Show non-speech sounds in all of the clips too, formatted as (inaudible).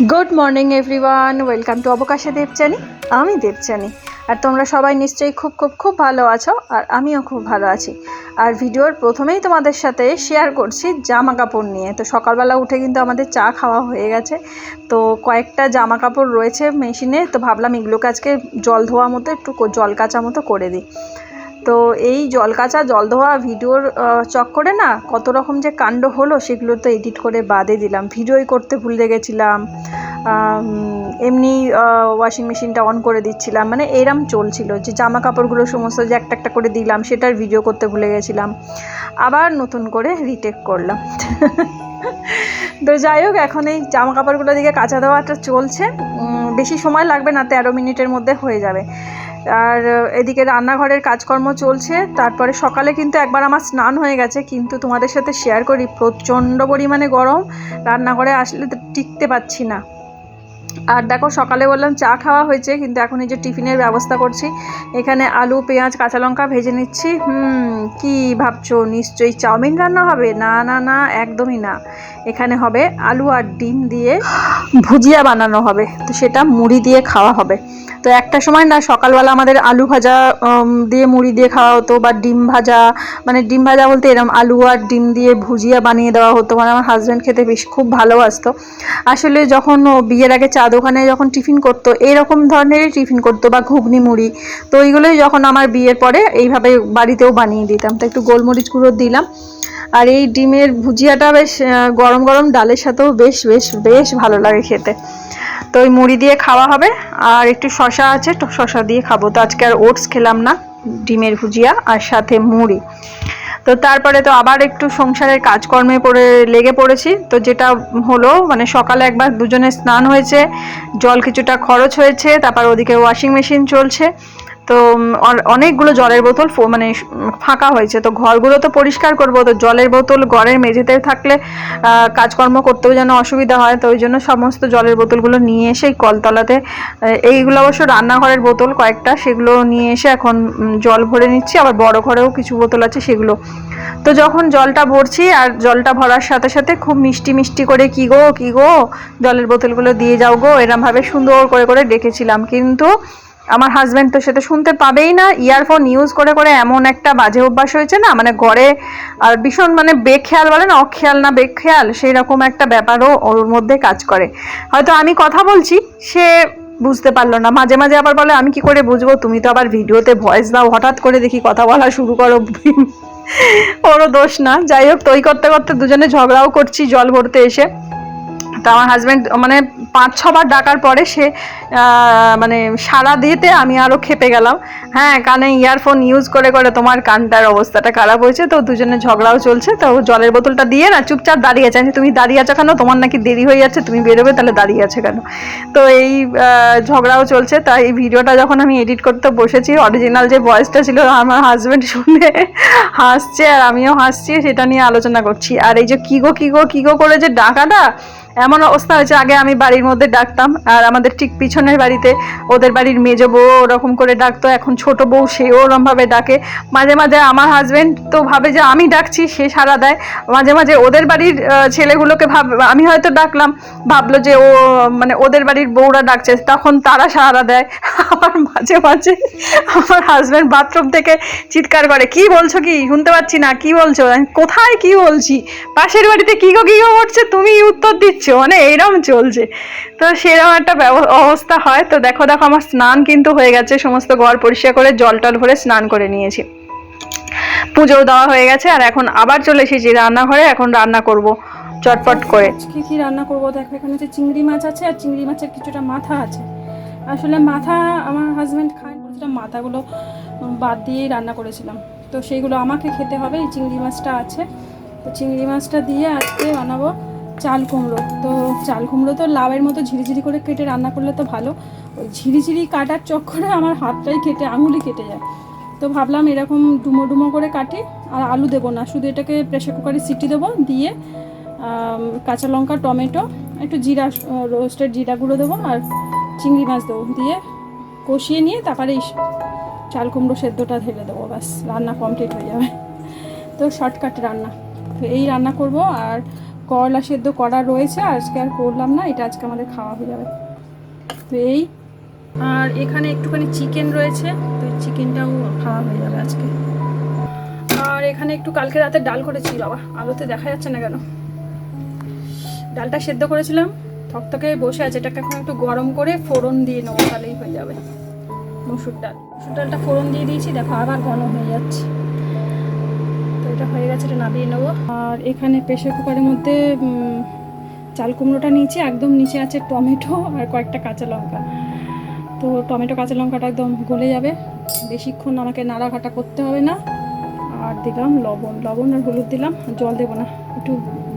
Good morning everyone welcome to অবকাশে Debchani আমি দেবচানি আর তোমরা সবাই নিশ্চয়ই খুব খুব খুব ভালো আছো আর আমিও খুব ভালো আছি। আর ভিডিওর প্রথমেই তোমাদের সাথে শেয়ার করছি জামা কাপড় নিয়ে। তো সকালবেলা উঠে কিন্তু আমাদের চা খাওয়া হয়ে গেছে। তো কয়েকটা জামা কাপড় রয়েছে মেশিনে। তো ভাবলাম এগুলোকে আজকে জল ধোয়া মতো, একটু জল কাচা মতো করে দিই। তো এই জল কাচা, জল ধোয়া ভিডিওর চক্করে না কত রকম যে কাণ্ড হলো সেগুলো তো এডিট করে বাদে দিলাম। ভিডিওই করতে ভুলে গেছিলাম। এমনি ওয়াশিং মেশিনটা অন করে দিচ্ছিলাম। মানে এরম চলছিল যে জামা কাপড়গুলো সমস্ত যে একটা একটা করে দিলাম, সেটার ভিডিও করতে ভুলে গেছিলাম। আবার নতুন করে রিটেক করলাম। (laughs) তো যাই হোক, এখন এই জামা কাপড়গুলো দিকে কাঁচা দেওয়াটা চলছে। বেশি সময় লাগবে না, তেরো মিনিটের মধ্যে হয়ে যাবে। আর এদিকে রান্নাঘরের কাজকর্ম চলছে। তারপরে সকালে কিন্তু একবার আমার স্নান হয়ে গেছে, কিন্তু তোমাদের সাথে শেয়ার করি, প্রচণ্ড পরিমাণে গরম। রান্নাঘরে আসলে টিকতে পারছি না। আর দেখো সকালে বললাম চা খাওয়া হয়েছে, কিন্তু এখন এই যে টিফিনের ব্যবস্থা করছি। এখানে আলু, পেঁয়াজ, কাঁচা লঙ্কা ভেজে নিচ্ছি। হুম, কি ভাবছ? নিশ্চয়ই চাউমিন রান্না হবে? না না না, একদমই না। এখানে হবে আলু আর ডিম দিয়ে ভুজিয়া বানানো হবে। তো সেটা মুড়ি দিয়ে খাওয়া হবে। তো একটা সময় না সকালবেলা আমাদের আলু ভাজা দিয়ে মুড়ি দিয়ে খাওয়া হতো বা ডিম ভাজা মানে ডিম ভাজা বলতে এরকম আলু আর ডিম দিয়ে ভুজিয়া বানিয়ে দেওয়া হতো। মানে আমার হাজব্যান্ড খেতে বেশ খুব ভালোবাসতো। আসলে যখন বিয়ের আগে চা দোকানে যখন টিফিন করতো এইরকম ধরনেরই টিফিন করতো বা ঘুগনি, মুড়ি। তো ওইগুলোই যখন আমার বিয়ের পরে এইভাবে বাড়িতেও বানিয়ে দিতাম। তো একটু গোলমরিচ গুঁড়ো দিলাম। আর এই ডিমের ভুজিয়াটা বেশ গরম গরম ডালের সাথেও বেশ বেশ বেশ ভালো লাগে খেতে। তো ওই মুড়ি দিয়ে খাওয়া হবে। আর একটু শশা আছে তো শশা দিয়ে খাব। তো আজকে আর ওটস খেলাম না, ডিমের ভুজিয়া আর সাথে মুড়ি। তো তারপরে তো আবার একটু সংসারের কাজকর্মে পড়ে, লেগে পড়েছি। তো যেটা হলো মানে সকালে একবার দুজনে স্নান হয়েছে, জল কিছুটা খরচ হয়েছে, তারপর ওদিকে ওয়াশিং মেশিন চলছে। তো অনেকগুলো জলের বোতল মানে ফাঁকা হয়েছে। তো ঘরগুলো তো পরিষ্কার করব, তো জলের বোতল ঘরের মেঝেতে থাকলে কাজকর্ম করতেও যেন অসুবিধা হয়, তো ওই জন্য সমস্ত জলের বোতলগুলো নিয়ে এসে কলতলাতে এইগুলো অবশ্য রান্নাঘরের বোতল কয়েকটা, সেগুলো নিয়ে এসে এখন জল ভরে নিচ্ছি। আবার বড় ঘরেও কিছু বোতল আছে সেগুলো। তো যখন জলটা ভরছি, আর জলটা ভরার সাথে সাথে খুব মিষ্টি মিষ্টি করে, কি গো কি গো? জলের বোতলগুলো দিয়ে যাও গো। এরমভাবে সুন্দর করে করে ডেকেছিলাম। কিন্তু আমার হাজব্যান্ড তো সেটা শুনতে পাবেই না। ইয়ারফোন ইউজ করে করে এমন একটা বাজে অভ্যাস হয়েছে না? মানে ঘরে, আর ভীষণ মানে বেখেয়াল বলে না? অখেয়াল না, বেখেয়াল সেই রকম একটা ব্যাপারও ওর মধ্যে কাজ করে। হয়তো আমি কথা বলছি, সে বুঝতে পারল না। মাঝে মাঝে আবার বলে, আমি কি করে বুঝব? তুমি তো আবার ভিডিওতে ভয়েস দাও। হঠাৎ করে দেখি কথা বলা শুরু করো। ওরও দোষ না। যাই হোক, তৈ করতে করতে দুজনে ঝগড়াও করছি, জল ভরতে এসে। তো আমার হাজব্যান্ড মানে পাঁচ ছবার ডাকার পরে সে মানে সারা দিতে আমি আরও খেপে গেলাম। হ্যাঁ কানে ইয়ারফোন ইউজ করে করে তোমার কানটার অবস্থাটা খারাপ হয়েছে, তো দুজনে ঝগড়াও চলছে, তো জলের বোতলটা দিয়ে না চুপচাপ দাঁড়িয়ে আছে। আমি তুমি দাঁড়িয়ে আছো কেন? তোমার নাকি দেরি হয়ে যাচ্ছে, তুমি বেরোবে তাহলে দাঁড়িয়ে আছে কেন? তো এই ঝগড়াও চলছে, তাই এই ভিডিওটা যখন আমি এডিট করতে বসেছি অরিজিনাল যে ভয়েসটা ছিল আমার হাজব্যান্ড শুনে হাসছে আর আমিও হাসছি, সেটা নিয়ে আলোচনা করছি। আর এই যে কি গো কি গো গো করে যে ডাকাটা এমন অবস্থা হয়েছে, আগে আমি বাড়ির মধ্যে ডাকতাম, আর আমাদের ঠিক পিছনের বাড়িতে ওদের বাড়ির মেজো বউ ওরকম করে ডাকতো, এখন ছোট বউ সেও ওরমভাবে ডাকে। মাঝে মাঝে আমার হাজব্যান্ড তো ভাবে যে আমি ডাকছি, সে সারা দেয়। মাঝে মাঝে ওদের বাড়ির ছেলেগুলোকে ভাব, আমি হয়তো ডাকলাম, ভাবলো যে ও মানে ওদের বাড়ির বউরা ডাকছে, তখন তারা সাড়া দেয়। আবার মাঝে মাঝে আমার হাজব্যান্ড বাথরুম থেকে চিৎকার করে, কি বলছো কি? শুনতে পাচ্ছি না, কি বলছো? কোথায় কি বলছি? পাশের বাড়িতে কি গো কি গো করছে? তুমি উত্তর দিচ্ছ মানে এইরকম চলছে। তো সেরকম একটা অবস্থা হয়। তো দেখো দেখো, আমার স্নান কিন্তু হয়ে গেছে, সমস্ত ঘর পরিষ্কার করে জল টল ভরে স্নান করে নিয়েছি। পুজো দেওয়া হয়ে গেছে, আর এখন আবার চলে এসেছি রান্নাঘরে, এখন রান্না করব চটপট করে। আজকে কি রান্না করব? দেখো, এখানে যে চিংড়ি মাছ আছে, আর চিংড়ি মাছের কিছুটা মাথা আছে। আসলে মাথা আমার হাজব্যান্ড খায় বলছিলাম মাথাগুলো বাদ দিয়েই রান্না করেছিলাম। তো সেইগুলো আমাকে খেতে হবে, এই চিংড়ি মাছটা আছে। তো চিংড়ি মাছটা দিয়ে আজকে বানাবো চাল কুমড়ো। তো চাল কুমড়ো তো লাউয়ের মতো ঝিরিঝিরি করে কেটে রান্না করলে তো ভালো। ওই ঝিরিঝিরি কাটার চক্করে আমার হাতটাই কেটে আঙুলি কেটে যায়। তো ভাবলাম এরকম ডুমো ডুমো করে কাটি, আর আলু দেবো না। শুধু এটাকে প্রেশার কুকারে সিটি দেবো, দিয়ে কাঁচা লঙ্কা, টমেটো, একটু জিরা রোস্টেড জিরা গুঁড়ো দেবো, আর চিংড়ি মাছ দেবো। দিয়ে কষিয়ে নিয়ে তারপরে চাল কুমড়ো সেদ্ধটা ঢেলে দেবো। ব্যাস, রান্না কমপ্লিট হয়ে যাবে। তো শর্টকাট রান্না। তো এই রান্না করব, আর করলা সেদ্ধ করা রয়েছে, আজকে আর করলাম না, এটা আজকে আমাদের খাওয়া হয়ে যাবে। তো এই, আর এখানে একটুখানি চিকেন রয়েছে, তো চিকেনটাও খাওয়া হয়ে যাবে আজকে। আর এখানে একটু কালকে রাতে ডাল করেছি, বাবা, আলোতে দেখা যাচ্ছে না কেন? ডালটা সেদ্ধ করেছিলাম থকথকে বসে আছে, এটাকে এখন একটু গরম করে ফোড়ন দিয়ে নেব, তাহলেই হয়ে যাবে। মসুর ডাল। মসুর ডালটা ফোড়ন দিয়ে দিয়েছি, দেখো আবার ঘন হয়ে যাচ্ছে। এটা হয়ে গেছে, এটা নামিয়ে নেব। আর এখানে প্রেশার কুকারের মধ্যে চাল কুমড়োটা নিচে একদম নিচে আছে টমেটো আর কয়েকটা কাঁচা লঙ্কা। তো টমেটো, কাঁচা লঙ্কাটা একদম গলে যাবে। বেশিক্ষণ আমাকে নাড়াঘাটা করতে হবে না। আর দিলাম লবণ লবণ আর হলুদ দিলাম, জল দেবো না। একটু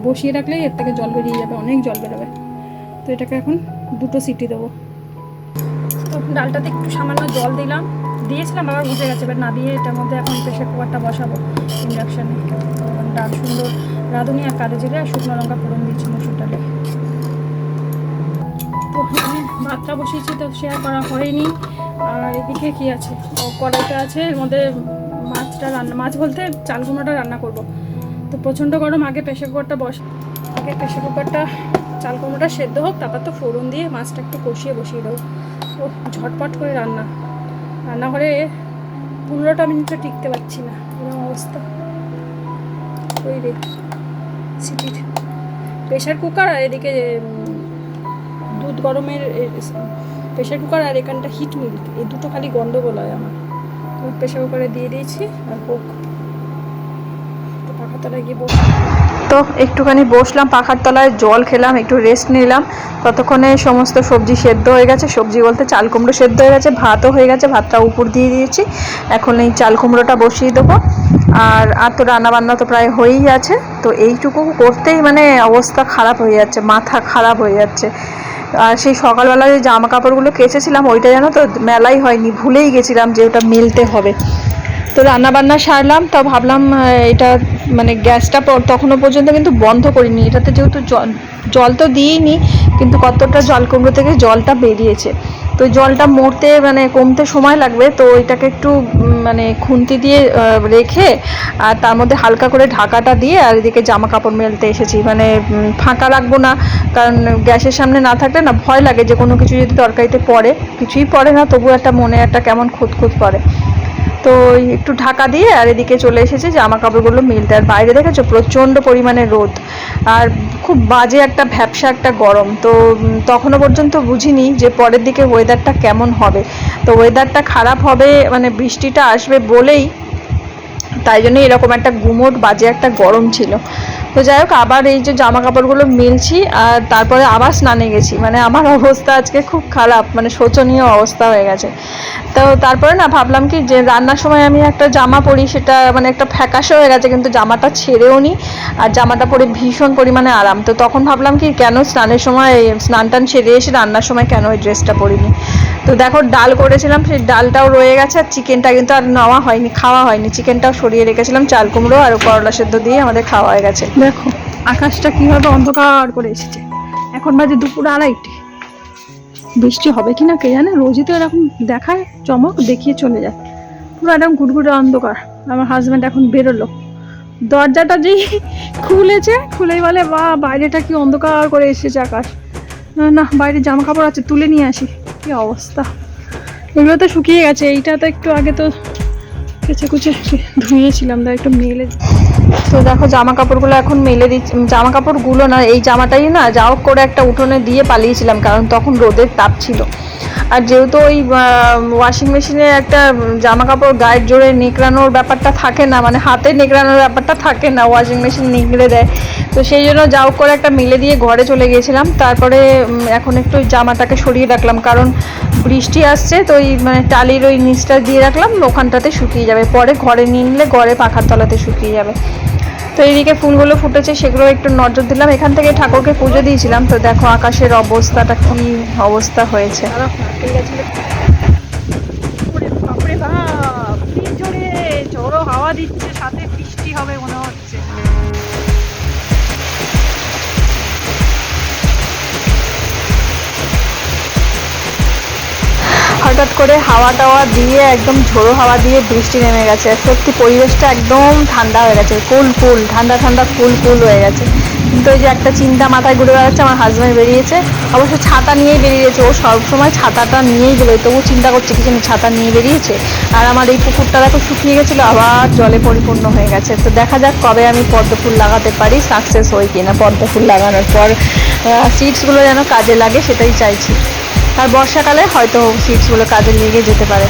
বসিয়ে রাখলেই এর থেকে জল বেরিয়ে যাবে, অনেক জল বেরোবে। তো এটাকে এখন দুটো সিটি দেবো। তো ডালটাতে একটু সামান্য জল দিলাম। দিয়েছিলাম আবার উঠে গেছে এবার না দিয়ে এটার মধ্যে এখন প্রেশার কুকারটা বসাবো ইন্ডাকশানে ডাল সুন্দর রাঁধুনি আর কালো জিরে আর শুকনো লঙ্কা ফোড়ন দিচ্ছি মসুর ডালে তো ভাতটা বসিয়েছি, তো শেয়ার করা হয়নি। আর এদিকে কি আছে? কড়াইটা আছে, এর মধ্যে মাছটা রান্না, মাছ বলতে চাল কুমড়োটা রান্না করব। তো প্রচণ্ড গরম, আগে প্রেশার কুকারটা বস, আগে প্রেশার কুকারটা চাল কুমড়োটা সেদ্ধ হোক, তারপর তো ফোড়ন দিয়ে মাছটা একটু কষিয়ে বসিয়ে দেবো। ও ঝটপট করে রান্না। রান্নাঘরে পনেরোটা মিনিটও টিকতে পারছি না এরকম অবস্থা। ওই রে, সিটির প্রেশার কুকার আর এদিকে দুধ গরমের প্রেশার কুকার আর এখানটা হিট মিল্ক এই দুটো খালি গন্ডগোল হয় আমার। প্রেশার কুকারে দিয়ে দিয়েছি আর হোক। তো পাখা তলায় গিয়ে বসে তো একটুখানি বসলাম, পাখার তলায় জল খেলাম, একটু রেস্ট নিলাম। ততক্ষণে সমস্ত সবজি সেদ্ধ হয়ে গেছে। সবজি বলতে চাল কুমড়ো সেদ্ধ হয়ে গেছে, ভাতও হয়ে গেছে, ভাতটা উপর দিয়ে দিয়েছি। এখন এই চাল কুমড়োটা বসিয়ে দেবো। আর আর তো রান্নাবান্না তো প্রায় হয়েই আছে। তো এইটুকু করতেই মানে অবস্থা খারাপ হয়ে যাচ্ছে, মাথা খারাপ হয়ে যাচ্ছে। আর সেই সকালবেলা যে জামা কাপড়গুলো কেচেছিলাম, ওইটা যেন তো মেলাই হয়নি, ভুলেই গেছিলাম যে ওটা মেলতে হবে। তো রান্না বান্না সারলাম তো ভাবলাম এটা মানে গ্যাসটা তখনও পর্যন্ত কিন্তু বন্ধ করিনি। এটাতে যেহেতু জল জল তো দিইনি, কিন্তু কতটা জল কুমড়ো থেকে জলটা বেরিয়েছে। তো জলটা মরতে মানে কমতে সময় লাগবে, তো এটাকে একটু মানে খুন্তি দিয়ে রেখে, আর তার মধ্যে হালকা করে ঢাকাটা দিয়ে, আর এদিকে জামা কাপড় মেলতে এসেছি। মানে ফাঁকা রাখব না, কারণ গ্যাসের সামনে না থাকলে না ভয় লাগে যে কোনো কিছু যদি তরকারিতে পড়ে। কিছুই পড়ে না তবু একটা মনে একটা কেমন খুঁত খুঁত করে তো একটু ঢাকা দিয়ে আর এদিকে চলে এসেছি জামা কাপড়গুলো মিলতে। আর বাইরে দেখেছ প্রচণ্ড পরিমাণে রোদ। আর খুব বাজে একটা ভ্যাবসা, একটা গরম। তো তখনও পর্যন্ত বুঝিনি যে পরের দিকে ওয়েদারটা কেমন হবে। তো ওয়েদারটা খারাপ হবে মানে বৃষ্টিটা আসবে বলেই তাই জন্য এরকম একটা গুমোট বাজে একটা গরম ছিল। তো যাই হোক, আবার এই যে জামা কাপড়গুলো মিলছি, আর তারপরে আবার স্নানে গেছি। মানে আমার (laughs) অবস্থা আজকে খুব খারাপ মানে শোচনীয় অবস্থা হয়ে গেছে। তো তারপরে না ভাবলাম কি, যে রান্নার সময় আমি একটা জামা পরি, সেটা মানে একটা ফ্যাকাশে হয়ে গেছে, কিন্তু জামাটা ছেড়েও নি, আর জামাটা পরে ভীষণ পরিমাণে আরাম। তো তখন ভাবলাম কি, কেন স্নানের সময় স্নান টান সেরে এসে রান্নার সময় কেন ওই ড্রেসটা পরিনি? তো দেখো, ডাল করেছিলাম, সেই ডালটাও রয়ে গেছে, আর চিকেনটা কিন্তু আর নেওয়া হয়নি, খাওয়া হয়নি। চিকেনটাও সরিয়ে রেখেছিলাম, চাল কুমড়ো আর করলা সেদ্ধ দিয়ে আমাদের খাওয়া হয়ে গেছে। দেখো, আকাশটা কীভাবে অন্ধকার করে এসেছে। এখন বাজে দুপুর আড়াইটে। বৃষ্টি হবে কি না কে জানে? রোজই তো এরকম দেখায়, চমক দেখিয়ে চলে যায়। পুরো একদম ঘুটঘুটে অন্ধকার। আমার হাজব্যান্ড এখন বেরোলো। দরজাটা যেই খুলেছে, খুলেই বলে বা বাইরেটা কি অন্ধকার করে এসেছে আকাশ। না না, বাইরে জামা কাপড় আছে, তুলে নিয়ে আসি। কি অবস্থা? এগুলো তো শুকিয়ে গেছে, এইটা তো একটু আগে তো কেচে কুচে ধুয়েছিলাম, তো একটু মেলে তো দেখো জামা কাপড়গুলো এখন মেলে দিচ্ছি জামা কাপড়গুলো না, এই জামাটাই না যা করে একটা উঠোনে দিয়ে পালিয়েছিলাম, কারণ তখন রোদের তাপ ছিল। আর যেহেতু ওই ওয়াশিং মেশিনে একটা জামা কাপড় গায়ের জোরে নেকড়ানোর ব্যাপারটা থাকে না মানে হাতে নেকড়ানোর ব্যাপারটা থাকে না ওয়াশিং মেশিন নিংড়ে দেয়। তো সেই জন্য যা হোক করে একটা মেলে দিয়ে ঘরে চলে গিয়েছিলাম। তারপরে এখন একটু জামাটাকে সরিয়ে রাখলাম, কারণ বৃষ্টি আসছে, তো ওই মানে টালির ওই নিচটা দিয়ে রাখলাম, ওখানটাতে শুকিয়ে যাবে। পরে ঘরে নিয়ে নিলে ঘরে পাখার তলাতে শুকিয়ে যাবে। তো এইদিকে ফুলগুলো ফুটেছে, সেগুলো একটু নজর দিলাম। এখান থেকে ঠাকুরকে পুজো দিয়েছিলাম। তো দেখো আকাশের অবস্থাটা কি অবস্থা হয়েছে। হাওয়া দিচ্ছে সাথে হঠাৎ করে হাওয়া টাওয়া দিয়ে, একদম ঝোড়ো হাওয়া দিয়ে বৃষ্টি নেমে গেছে। সত্যি পরিবেশটা একদম ঠান্ডা হয়ে গেছে, কুল কুল, ঠান্ডা ঠান্ডা কুল কুল হয়ে গেছে। কিন্তু ওই যে একটা চিন্তা মাথায় ঘুরে বেড়াচ্ছে, আমার হাজব্যান্ড বেরিয়েছে। অবশ্য ছাতা নিয়েই বেরিয়েছে, ও সবসময় ছাতাটা নিয়েই বেরোয় তবু চিন্তা করছে কি যেন ছাতা নিয়ে বেরিয়েছে। আর আমার এই পুকুরটা দেখো শুকিয়ে গেছিল, আবার জলে পরিপূর্ণ হয়ে গেছে। তো দেখা যাক কবে আমি পদ্ম ফুল লাগাতে পারি সাকসেস হই কিনা পদ্ম ফুল লাগানোর পর সিডসগুলো যেন কাজে লাগে, সেটাই চাইছি। আর বর্ষাকালে হয়তো সিটসগুলো কাজে লেগে যেতে পারে